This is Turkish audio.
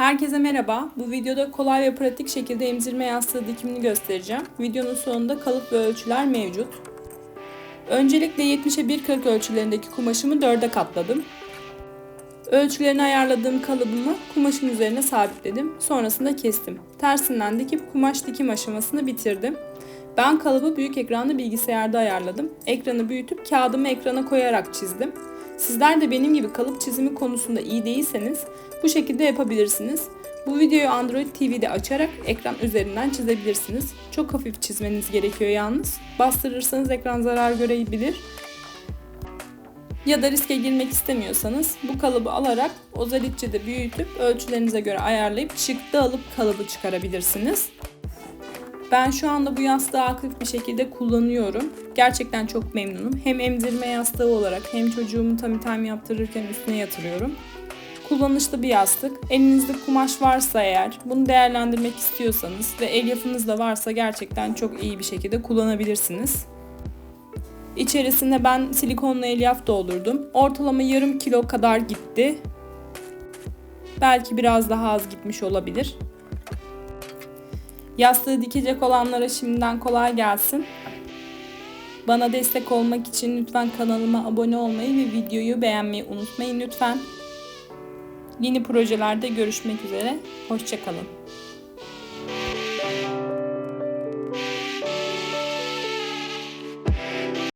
Herkese merhaba. Bu videoda kolay ve pratik şekilde emzirme yastığı dikimini göstereceğim. Videonun sonunda kalıp ve ölçüler mevcut. Öncelikle 70'e 1.40 ölçülerindeki kumaşımı 4'e katladım. Ölçülerini ayarladığım kalıbımı kumaşın üzerine sabitledim. Sonrasında kestim. Tersinden dikip kumaş dikim aşamasını bitirdim. Ben kalıbı büyük ekranlı bilgisayarda ayarladım. Ekranı büyütüp kağıdımı ekrana koyarak çizdim. Sizler de benim gibi kalıp çizimi konusunda iyi değilseniz bu şekilde yapabilirsiniz. Bu videoyu Android TV'de açarak ekran üzerinden çizebilirsiniz. Çok hafif çizmeniz gerekiyor yalnız. Bastırırsanız ekran zarar görebilir. Ya da riske girmek istemiyorsanız bu kalıbı alarak özellikçe büyütüp ölçülerinize göre ayarlayıp çıktı alıp kalıbı çıkarabilirsiniz. Ben şu anda bu yastığı aktif bir şekilde kullanıyorum. Gerçekten çok memnunum. Hem emzirme yastığı olarak hem çocuğumu tummy time yaptırırken üstüne yatırıyorum. Kullanışlı bir yastık. Elinizde kumaş varsa eğer bunu değerlendirmek istiyorsanız ve elyafınız da varsa gerçekten çok iyi bir şekilde kullanabilirsiniz. İçerisine ben silikonlu elyaf doldurdum. Ortalama yarım kilo kadar gitti. Belki biraz daha az gitmiş olabilir. Yastığı dikecek olanlara şimdiden kolay gelsin. Bana destek olmak için lütfen kanalıma abone olmayı ve videoyu beğenmeyi unutmayın lütfen. Yeni projelerde görüşmek üzere. Hoşçakalın.